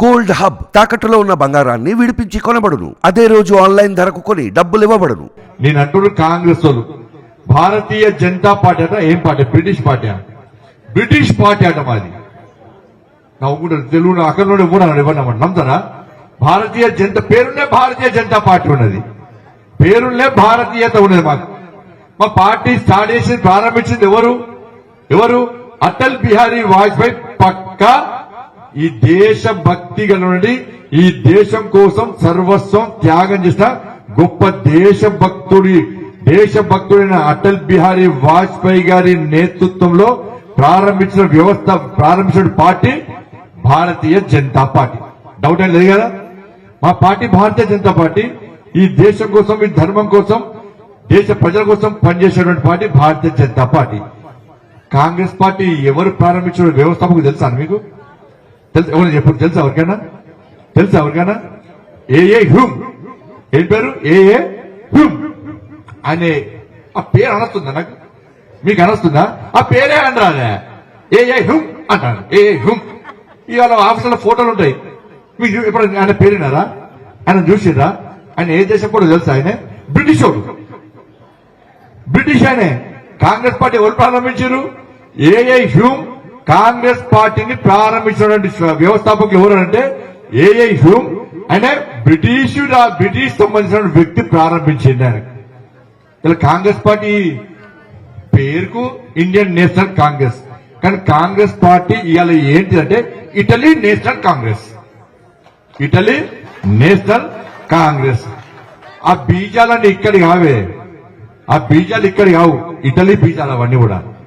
Gold hub తాకట్టులో ఉన్న బంగారాన్ని విడిపించి కొనబడును. అదే రోజు ఆన్లైన్ ధరకు కొని డబ్బులు ఇవ్వబడును. నేను అంటున్న కాంగ్రెస్ వాళ్ళు భారతీయ జనతా పార్టీ అట ఏం party? British party British party అట మాది. నవ్వుకుంటారు తెలుగు అక్కడ కూడా ఇవ్వనమాట నమ్ముతారా? భారతీయ జనతా పేరునే భారతీయ జనతా పార్టీ ఉన్నది. పేరునే భారతీయత ఉన్నది మాకు. మా పార్టీ స్టార్ట్ చేసి ప్రారంభించింది ఎవరు? ఎవరు? అటల్ బిహారీ వాజ్పేయి పక్క ఈ దేశ భక్తి నుండి ఈ దేశం కోసం సర్వస్వం త్యాగం చేసిన గొప్ప దేశభక్తుడి దేశభక్తుడైన అటల్ బిహారీ వాజ్పేయి గారి నేతృత్వంలో ప్రారంభించిన వ్యవస్థ ప్రారంభించిన party Bharatiya Janata party. Doubt ఏం లేదు కదా? మా పార్టీ భారతీయ జనతా పార్టీ ఈ దేశం కోసం ఈ ధర్మం కోసం దేశ ప్రజల కోసం పనిచేసేటువంటి party Bharatiya Janata party. Congress party ఎవరు ప్రారంభించిన వ్యవస్థాపకు తెలుసా మీకు? తెలుసు ఎవరు చెప్పు తెలుసా ఎవరికైనా? తెలుసా ఎవరికైనా? ఏఏ హ్యూమ్. ఏం పేరు? ఏఏ హ్యూమ్. అనే ఆ పేరు అనొస్తుందా నాకు? మీకు అనొస్తుందా? ఆ పేరే అనరాలే ఏఏ హ్యూమ్ అంటాను ఏఏ హ్యూమ్. ఇవాళ ఆఫీసులో ఫోటోలు ఉంటాయి. మీకు ఇప్పుడు ఆయన పేరున్నారా ఆయన చూసిరా ఆయన ఏ దేశం కూడా తెలుసా ఆయన? బ్రిటిష్ వాడు. బ్రిటిష్ ఆయనే. కాంగ్రెస్ పార్టీ ఎవరు ప్రారంభించారు ఏఐ హ్యూమ్ కాంగ్రెస్ పార్టీని ప్రారంభించినటువంటి వ్యవస్థాపకులు ఎవరు అంటే ఏఐ హ్యూమ్ అంటే బ్రిటిష్ బ్రిటిష్ సంబంధించిన వ్యక్తి ప్రారంభించింది ఆయన. ఇలా కాంగ్రెస్ పార్టీ పేరుకు ఇండియన్ నేషనల్ కాంగ్రెస్. కానీ కాంగ్రెస్ పార్టీ ఇవాళ ఏంటిదంటే Italy National Congress. Italy National Congress. ఆ బీజాలన్నీ ఇక్కడి కావే. ఆ బీజాలు ఇక్కడి కావు. ఇటలీ బీజాలు అవన్నీ కూడా.